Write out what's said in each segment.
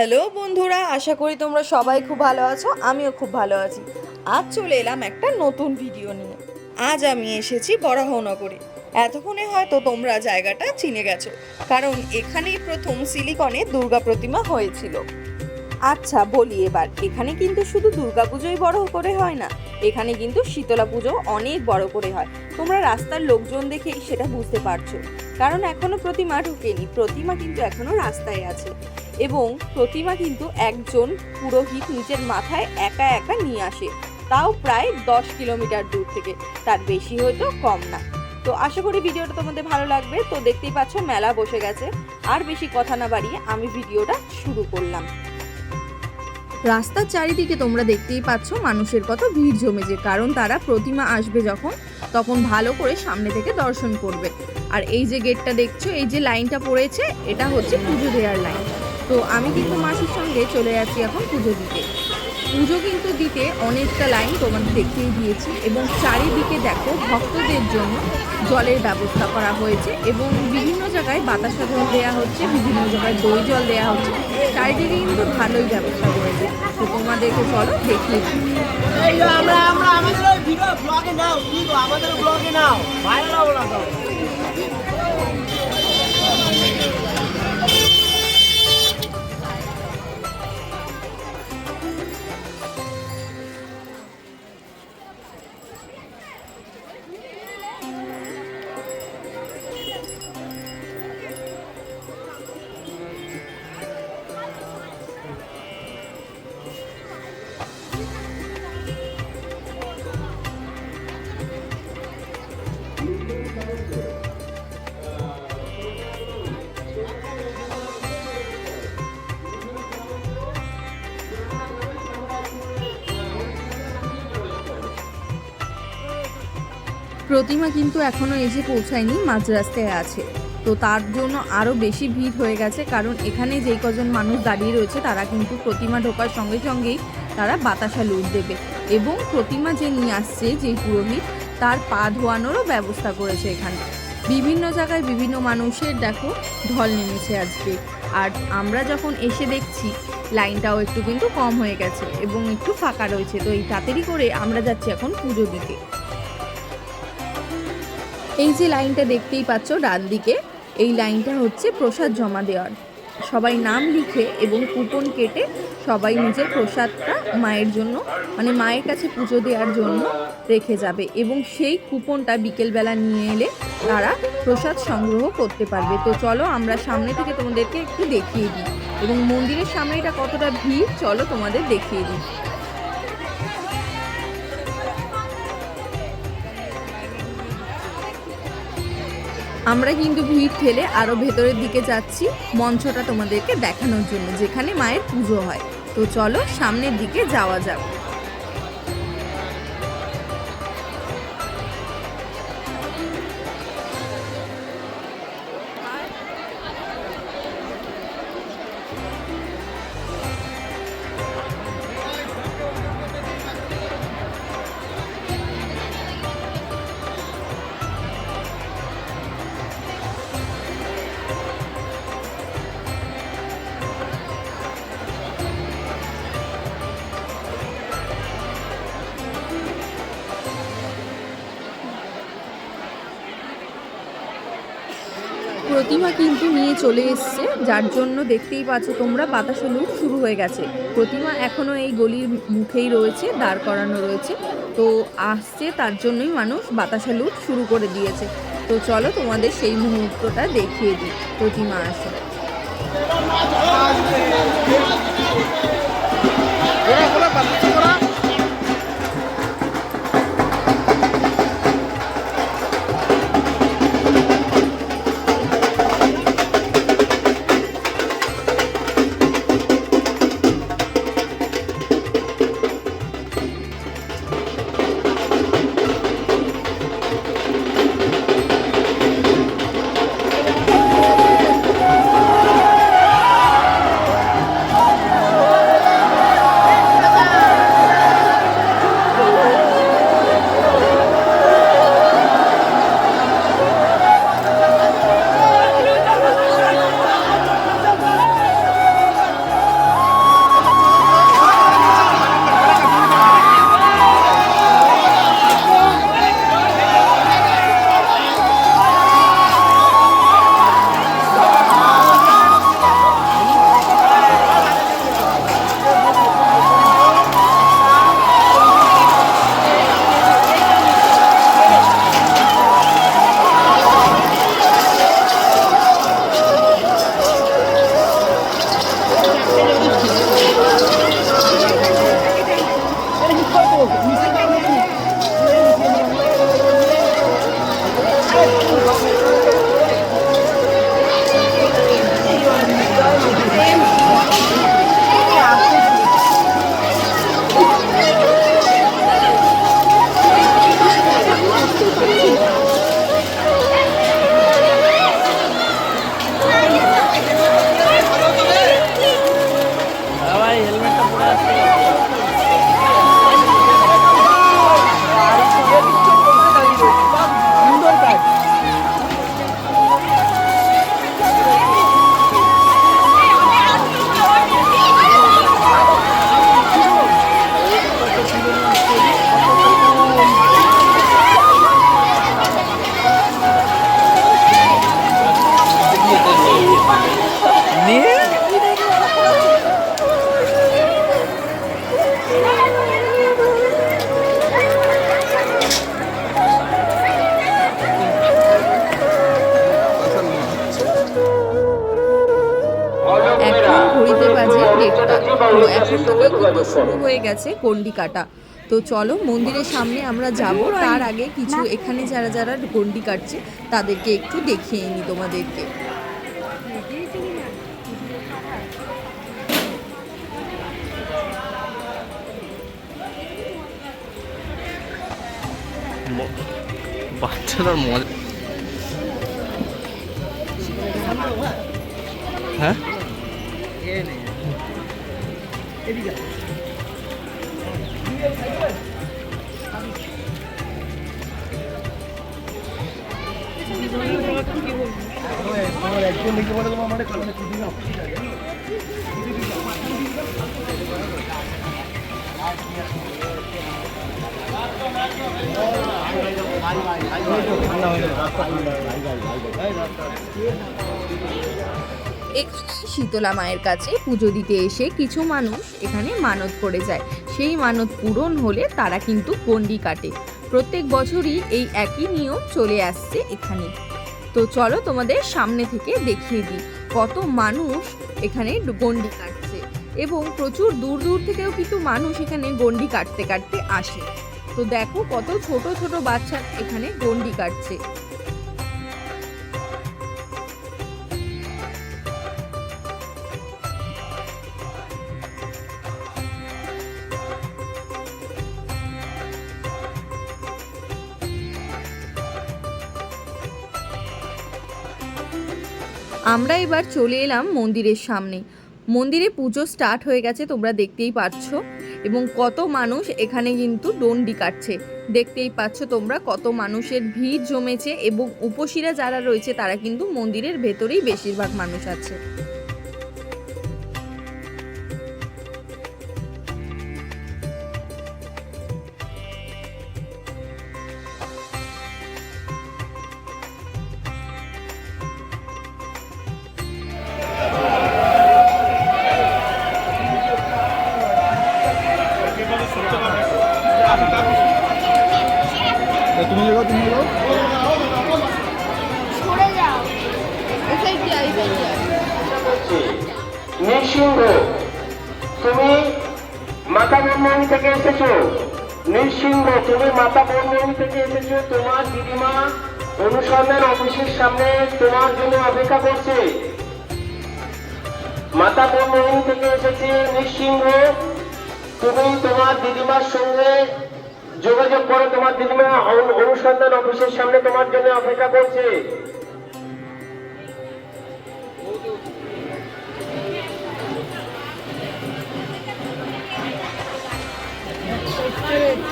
Hello বন্ধুরা, আশা করি তোমরা সবাই খুব ভালো আছো, আমিও খুব ভালো আছি। আজ চলে এলাম একটা নতুন ভিডিও নিয়ে। আজ আমি এসেছি বরাহনগরে। এতক্ষণে হয়তো তোমরা জায়গাটা চিনে গেছো, কারণ এখানেই প্রথম সিলিকনে দুর্গা প্রতিমা হয়েছিল। আচ্ছা বলি এবার, এখানে কিন্তু শুধু দুর্গা পুজোই বড় করে হয় না, এখানে কিন্তু শীতলা পুজো অনেক বড় করে হয়। তোমরা রাস্তার লোকজন দেখেই সেটা বুঝতে পারছ। কারণ এখনও প্রতিমা ঢুকেনি, প্রতিমা কিন্তু এখনও রাস্তায় আছে। এবং প্রতিমা কিন্তু একজন পুরোহিত নিজের মাথায় একা একা নিয়ে আসে, তাও প্রায় দশ কিলোমিটার দূর থেকে, তার বেশি হয়তো কম না। তো আশা করি ভিডিওটা তোমাদের ভালো লাগবে, তো দেখতেই পাচ্ছ মেলা বসে গেছে, আর বেশি কথা না বাড়িয়ে আমি ভিডিওটা শুরু করলাম। রাস্তার চারিদিকে তোমরা দেখতেই পাচ্ছ মানুষের কত ভিড় জমেছে কারণ তারা প্রতিমা আসবে যখন, তখন ভালো করে সামনে থেকে দর্শন করবে। আর এই যে গেটটা দেখছ, এই যে লাইনটা পড়েছে, এটা হচ্ছে পুজো দেওয়ার লাইন। তো আমি কিন্তু মাসির সঙ্গে চলে যাচ্ছি এখন পুজো দিতে। পুজো কিন্তু দিতে অনেকটা লাইন তোমাদের দেখতেই দিয়েছি এবং চারিদিকে দেখো ভক্তদের জন্য জলের ব্যবস্থা করা হয়েছে এবং বিভিন্ন জায়গায় বাতাসা জল দেওয়া হচ্ছে, বিভিন্ন জায়গায় দই জল দেওয়া হচ্ছে। চারিদিকে কিন্তু ভালোই ব্যবস্থা করেছে। তো তোমাদেরকে চলো যে আমরা আমরা, আমাদের ব্লগে নাও আমাদের ব্লগে নাও। ভাইরাল হব না প্রতিমা কিন্তু এখনও এসে পৌঁছায়নি, মাঝ রাস্তায় আছে। তো তার জন্য আরও বেশি ভিড় হয়ে গেছে, কারণ এখানে যেই কজন মানুষ দাঁড়িয়ে রয়েছে, তারা কিন্তু প্রতিমা ঢোকার সঙ্গে সঙ্গেই তারা বাতাসা লুট দেবে। এবং প্রতিমা যে নিয়ে আসছে, যেই পুরোহিত, তার পা ধোয়ানোরও ব্যবস্থা করেছে এখানে। বিভিন্ন জায়গায় বিভিন্ন মানুষের, দেখো, ঢল নেমেছে আজকে। আর আমরা যখন এসে দেখছি, লাইনটাও একটু কিন্তু কম হয়ে গেছে এবং একটু ফাঁকা রয়েছে। তো এই তাড়াতাড়ি করে আমরা যাচ্ছি এখন পুজো দিতে। এই যে লাইনটা দেখতেই পাচ্ছ ডান দিকে, এই লাইনটা হচ্ছে প্রসাদ জমা দেওয়ার। সবাই নাম লিখে এবং কুপন কেটে সবাই নিজের প্রসাদটা মায়ের জন্য মানে মায়ের কাছে পুজো দেওয়ার জন্য রেখে যাবে এবং সেই কুপনটা বিকেলবেলা নিয়ে এলে তারা প্রসাদ সংগ্রহ করতে পারবে। তো চলো আমরা সামনে থেকে তোমাদেরকে একটু দেখিয়ে দিই এবং মন্দিরের সামনে এটা কতটা ভিড়, চলো তোমাদের দেখিয়ে দিই। আমরা কিন্তু ভিড় ঠেলে আরও ভেতরের দিকে যাচ্ছি মঞ্চটা তোমাদেরকে দেখানোর জন্য, যেখানে মায়ের পুজো হয়। তো চলো সামনের দিকে যাওয়া যাক। প্রতিমা কিন্তু নিয়ে চলে এসছে, যার জন্য দেখতেই পাচ্ছ তোমরা বাতাসে লুট শুরু হয়ে গেছে। প্রতিমা এখনও এই গলির মুখেই রয়েছে, দাঁড় করানো রয়েছে। তো আসছে, তার জন্যই মানুষ বাতাসে লুট শুরু করে দিয়েছে। তো চলো তোমাদের সেই মুহূর্তটা দেখিয়ে দিই, প্রতিমা আসে। তো এখন থেকে কিন্তু শুরু হয়ে গেছে গন্ডি কাটা তো চলো মন্দিরের সামনে আমরা যাব। তার আগে কিছু এখানে যারা যারা গন্ডি কাটছে তাদেরকে একটু দেখিয়ে নিই তোমাদেরকে। বাচ্চাটার মজা হ্যাঁ? এদিকে আমার একজন লিখে বলে তোমার মানে কারণে ছুটি না ঠান্ডা হয়ে যাবে রাস্তা ঠান্ডা হয়ে যাবে এখানে শীতলা মায়ের কাছে পুজো দিতে এসে কিছু মানুষ এখানে মানত করে যায়। সেই মানত পূরণ হলে তারা কিন্তু গন্ডি কাটে। প্রত্যেক বছরই এই একই নিয়ম চলে আসছে এখানে। তো চলো তোমাদের সামনে থেকে দেখিয়ে দিই কত মানুষ এখানে গন্ডি কাটছে এবং প্রচুর দূর দূর থেকেও কিন্তু মানুষ এখানে গন্ডি কাটতে কাটতে আসে। তো দেখো কত ছোট ছোট বাচ্চা এখানে গন্ডি কাটছে। আমরা এবার চলে এলাম মন্দিরের সামনে। মন্দিরে পুজো স্টার্ট হয়ে গেছে, তোমরা দেখতেই পাচ্ছ এবং কত মানুষ এখানে কিন্তু ডন্ডি কাটছে। দেখতেই পাচ্ছ তোমরা কত মানুষের ভিড় জমেছে এবং উপশিরা যারা রয়েছে তারা কিন্তু মন্দিরের ভেতরেই বেশিরভাগ মানুষ আছে। নৃসিংহ তুমি মাতা বর্মণী থেকে এসেছ? নৃসিংহ, তুমি মাতা বর্মণী থেকে এসেছ? তোমার দিদিমা অনুসন্ধান অফিসের সামনে তোমার জন্য অপেক্ষা করছে। মাতা বর্মণী থেকে এসেছে নৃসিংহ, তুমি তোমার দিদিমার সঙ্গে যোগাযোগ করো। তোমার দিদিমা অনুসন্ধান অফিসের সামনে তোমার জন্য অপেক্ষা করছে। Spirit.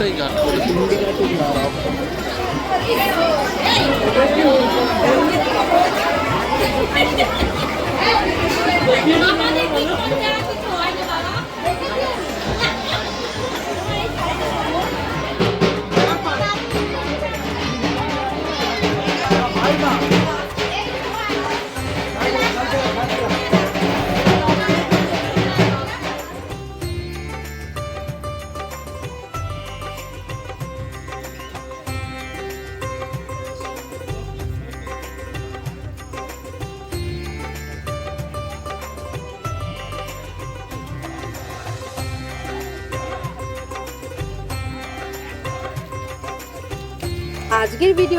অবস্থায় গান করেছে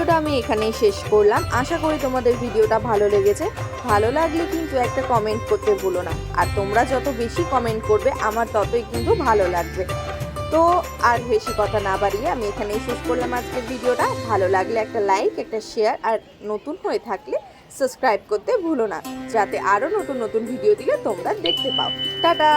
ভিডিওটা আমি এখানেই শেষ করলাম। আশা করি তোমাদের ভিডিওটা ভালো লেগেছে। ভালো লাগলে কিন্তু একটা কমেন্ট করতে ভুলো না। আর তোমরা যত বেশি কমেন্ট করবে, আমার ততই কিন্তু ভালো লাগবে। তো আর বেশি কথা না বাড়িয়ে আমি এখানেই শেষ করলাম আজকের ভিডিওটা। ভালো লাগলে একটা লাইক একটা শেয়ার আর নতুন হয়ে থাকলে সাবস্ক্রাইব করতে ভুলো না। যাতে আরও নতুন নতুন ভিডিও দিলে তোমরা দেখতে পাও। টাটা!